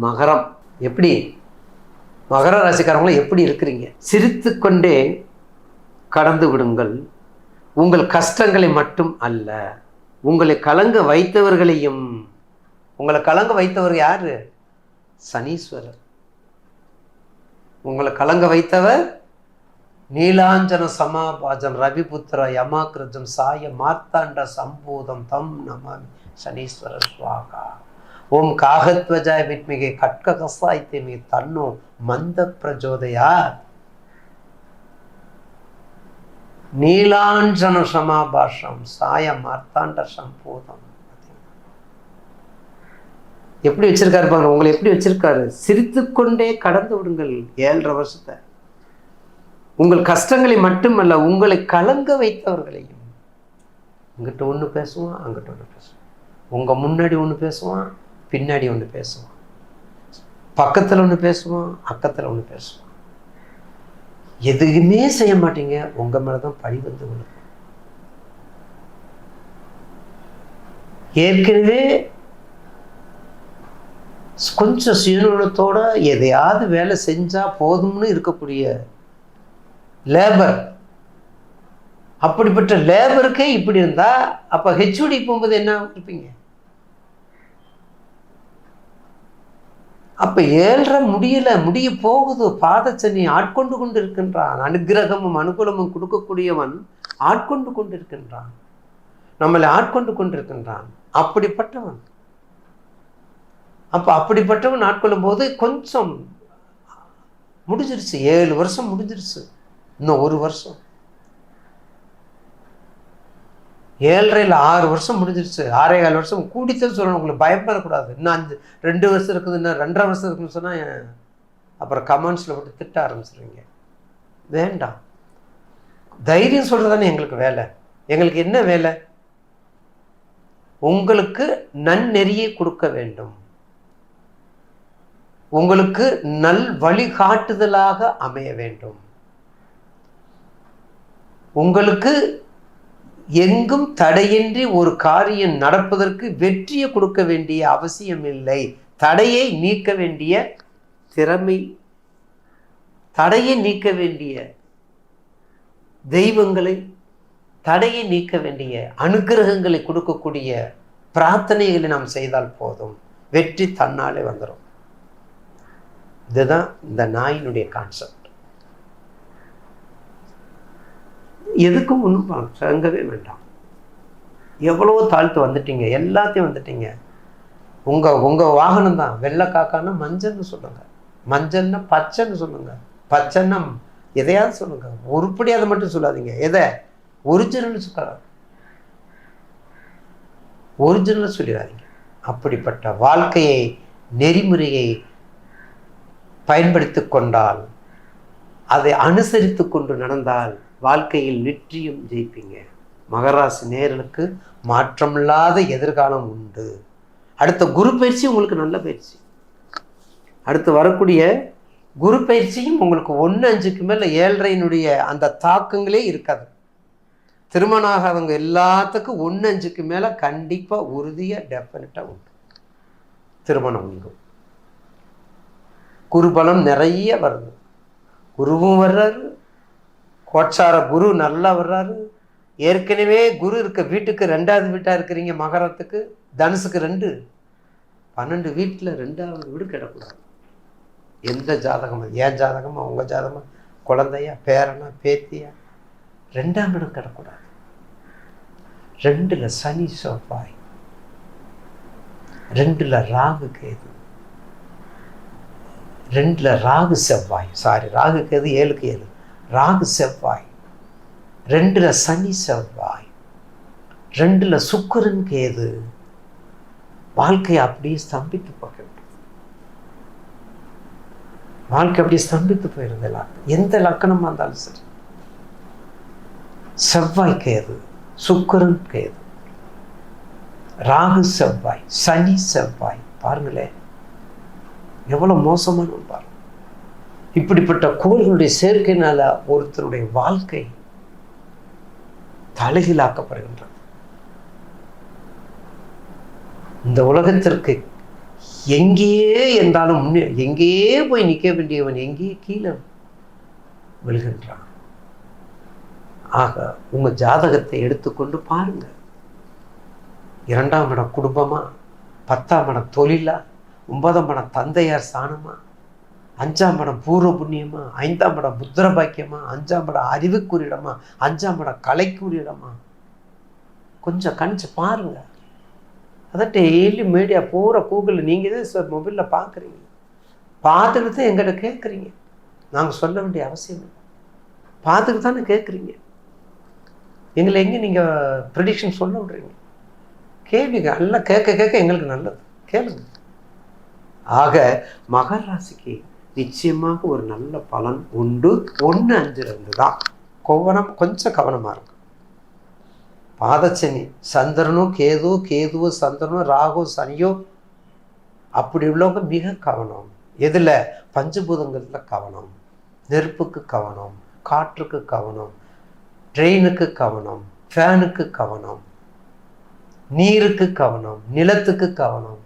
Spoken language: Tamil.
மகரம். எப்படி? மகர ராசிக்காரங்களும் எப்படி இருக்கிறீங்க? சிரித்து கொண்டே கடந்து விடுங்கள். உங்கள் கஷ்டங்களை மட்டும் அல்ல உங்களை கலங்க வைத்தவர்களையும் உங்களை கலங்க வைத்தவர் யார்? சனீஸ்வரர். உங்களை கலங்க வைத்தவர் நீலாஞ்சன சமாபாஜம் ரவிபுத்திர யமாகிருஜம் சாய மார்த்தாண்ட சம்பூதம் தம் நம சனீஸ்வரர் சுவாகா. ஓம் காகத்வஜாய் வித்மிகை கட்க கசாய்த்திமி தன்னோ மந்த பிரஜோதயா. நீலாஞ்சன சமாபாஷம் சாய மார்த்தாண்ட சம்பூதம். எப்படி வச்சிருக்காரு பாருங்க உங்களை எப்படி வச்சிருக்காரு? சிரித்துக்கொண்டே கடந்து விடுங்கள் ஏழரை வருஷத்தை. உங்கள் கஷ்டங்களை மட்டுமல்ல உங்களை கலங்க வைத்தவர்களையும். இங்கிட்ட ஒன்று பேசுவான் அங்கிட்ட ஒன்று பேசுவான். உங்கள் முன்னாடி ஒன்று பேசுவான் பின்னாடி ஒன்று பேசுவான் பக்கத்தில் ஒன்று பேசுவான் அக்கத்தில் ஒன்று பேசுவான் எதுவுமே செய்ய மாட்டீங்க. உங்கள் மேலே தான் பழி வந்து விழும். ஏற்கனவே கொஞ்சம் சுயநலத்தோட எதையாவது வேலை செஞ்சால் போதும்னு இருக்கக்கூடிய லேபர் அப்படிப்பட்ட லேபருக்கே இப்படி இருந்தால் அப்போ ஹெச்ஓடி போகும்போது என்ன இருப்பீங்க அப்போ ஏழ்ற முடியல முடிய போகுது? பாதச்சனி ஆட்கொண்டு கொண்டு இருக்கின்றான் அனுகிரகமும் அனுகூலமும் கொடுக்கக்கூடியவன் ஆட்கொண்டு கொண்டு இருக்கின்றான் நம்மளை ஆட்கொண்டு கொண்டிருக்கின்றான். அப்படிப்பட்டவன். அப்போ அப்படிப்பட்டவன் ஆட்கொள்ளும் போது கொஞ்சம் முடிஞ்சிருச்சு. ஏழு வருஷம் முடிஞ்சிருச்சு. இன்னும் ஒரு வருஷம். ஏழரையில் ஆறு வருஷம் முடிஞ்சிருச்சு. ஆறே கால் வருஷம். கூடித்தான் சொல்லணும். உங்களுக்கு பயப்படக்கூடாது. இன்னும் அஞ்சு ரெண்டு வருஷம் இருக்குது இன்னும் ரெண்டரை வருஷம் இருக்குன்னு சொன்னால் அப்புறம் கமெண்ட்ஸில் போட்டு திட்ட ஆரம்பிச்சிருவீங்க. வேண்டாம். தைரியம் சொல்கிறது தானே எங்களுக்கு வேலை. எங்களுக்கு என்ன வேலை? உங்களுக்கு நன்னெறியை கொடுக்க வேண்டும். உங்களுக்கு நல் வழிகாட்டுதலாக அமைய வேண்டும். உங்களுக்கு எங்கும் தடையின்றி ஒரு காரியம் நடப்பதற்கு வெற்றியை கொடுக்க வேண்டிய அவசியம் இல்லை. தடையை நீக்க வேண்டிய திறமை தடையை நீக்க வேண்டிய தெய்வங்களை தடையை நீக்க வேண்டிய அனுகிரகங்களை கொடுக்கக்கூடிய பிரார்த்தனைகளை நாம் செய்தால் போதும். வெற்றி தன்னாலே வந்துடும் இதுதான் இந்த நாயினுடைய கான்செப்ட் எதுக்கும் ஒன்றும் சங்கவே வேண்டாம். எவ்வளோ தாழ்த்து வந்துட்டீங்க. எல்லாத்தையும் வந்துட்டீங்க. உங்கள் உங்கள் வாகனம் தான். வெள்ளை காக்கான்னா மஞ்சள்னு சொல்லுங்கள் மஞ்சள்னா பச்சைன்னு சொல்லுங்க. பச்சைன்னா எதையாவது சொல்லுங்கள் உருப்படியாக அதை மட்டும் சொல்லாதீங்க. எதை? ஒரிஜினல் சொல்ல ஒரிஜினல் சொல்லிடாதீங்க. அப்படிப்பட்ட வாழ்க்கையை நெறிமுறையை பயன்படுத்தி கொண்டால் அதை அனுசரித்து கொண்டு நடந்தால் வாழ்க்கையில் வெற்றியும் ஜெயிப்பீங்க. மகராசி நேர்களுக்கு மாற்றமில்லாத எதிர்காலம் உண்டு. அடுத்த குரு பயிற்சி உங்களுக்கு நல்ல பயிற்சி. அடுத்து வரக்கூடிய குரு பயிற்சியும் உங்களுக்கு ஒன்று அஞ்சுக்கு மேலே ஏழரையினுடைய அந்த தாக்கங்களே இருக்காது. திருமணம் ஆகாதவங்க எல்லாத்துக்கும் ஒன்று அஞ்சுக்கு மேலே கண்டிப்பாக உறுதியாக டெஃபினட்டாக உண்டு. திருமணம் உண்டு. குருபலம் நிறைய வருது. குருவும் வர்றாரு. கோச்சார குரு நல்லா வர்றாரு. ஏற்கனவே குரு இருக்க வீட்டுக்கு ரெண்டாவது வீட்டாக இருக்கிறீங்க மகரத்துக்கு தனுசுக்கு ரெண்டு. பன்னெண்டு வீட்டில் ரெண்டாவது வீடு கிடக்கூடாது எந்த ஜாதகமா ஏன் ஜாதகமா? உங்கள் ஜாதகமா? குழந்தையா? பேரனா? பேத்தியா? ரெண்டாம் இடம் கிடக்கூடாது. ரெண்டில் சனி செவ்வாய். ரெண்டில் ராகு கேது. ரெண்டில் ராகு செவ்வாய். சாரி ராகு கேது ஏழுக்கு ஏழு. ராகு செவ்வாய் ரெண்டில் சனி செவ்வாய் ரெண்டில் சுக்கரன் கேது. வாழ்க்கையை அப்படியே ஸ்தம்பித்து போகிறது. வாழ்க்கை அப்படியே ஸ்தம்பித்து போயிருது எல்லாருக்கும் எந்த லக்கணமாக இருந்தாலும் சரி. செவ்வாய் கேது சுக்கரன் கேது. ராகு செவ்வாய் சனி செவ்வாய். பாருங்களேன் எவ்வளோ மோசமான பாருங்கள் இப்படிப்பட்ட கோள்களுடைய சேர்க்கையினால ஒருத்தருடைய வாழ்க்கை தலைகீழாக்கப்படுகின்றது. இந்த உலகத்திற்கு எங்கேயே இருந்தாலும் முன்னே எங்கேயே போய் நிற்க வேண்டியவன் எங்கேயே கீழே விழுகின்றான். ஆக உங்க ஜாதகத்தை எடுத்துக்கொண்டு பாருங்க. இரண்டாம் இடம் குடும்பமா? பத்தாம் இடம் தொழிலா? ஒன்பதாம் இடம் தந்தையார் சாணமா அஞ்சாம் படம் பூர்வ புண்ணியமா? ஐந்தாம் படம் புத்திர பாக்கியமா? அஞ்சாம் படம் அறிவுக்குரியடமா அஞ்சாம் படம் கலைக்குரியடமா கொஞ்சம் கணிச்சு பாருங்க. அதான் டெய்லி மீடியா பூரா கூகுளில் நீங்கள் தான் மொபைலில் பார்க்குறீங்க பார்த்துட்டு தான் எங்கிட்ட கேட்குறீங்க நாங்கள் சொல்ல வேண்டிய அவசியம் இல்லை. பார்த்துட்டு தானே கேட்குறீங்க எங்களை எங்கே நீங்கள் ப்ரிடிக்ஷன் சொல்ல விட்றீங்க? கேள்விங்க நல்லா கேட்க கேட்க எங்களுக்கு நல்லது. கேளுங்க. ஆக மகராசிக்கு நிச்சயமாக ஒரு நல்ல பலன் உண்டு. ஒன்று அஞ்சுல இருந்து தான். கவனம் கொஞ்சம் கவனமாக இருக்கும் பாதச்சனி சந்திரனோ கேது கேதுவோ சந்திரனோ ராகோ சனியோ அப்படி உள்ளவங்க மிக கவனம். எதில்? பஞ்சபூதங்களில் கவனம். நெருப்புக்கு கவனம் காற்றுக்கு கவனம் ட்ரெயினுக்கு கவனம் ஃபேனுக்கு கவனம் நீருக்கு கவனம் நிலத்துக்கு கவனம்.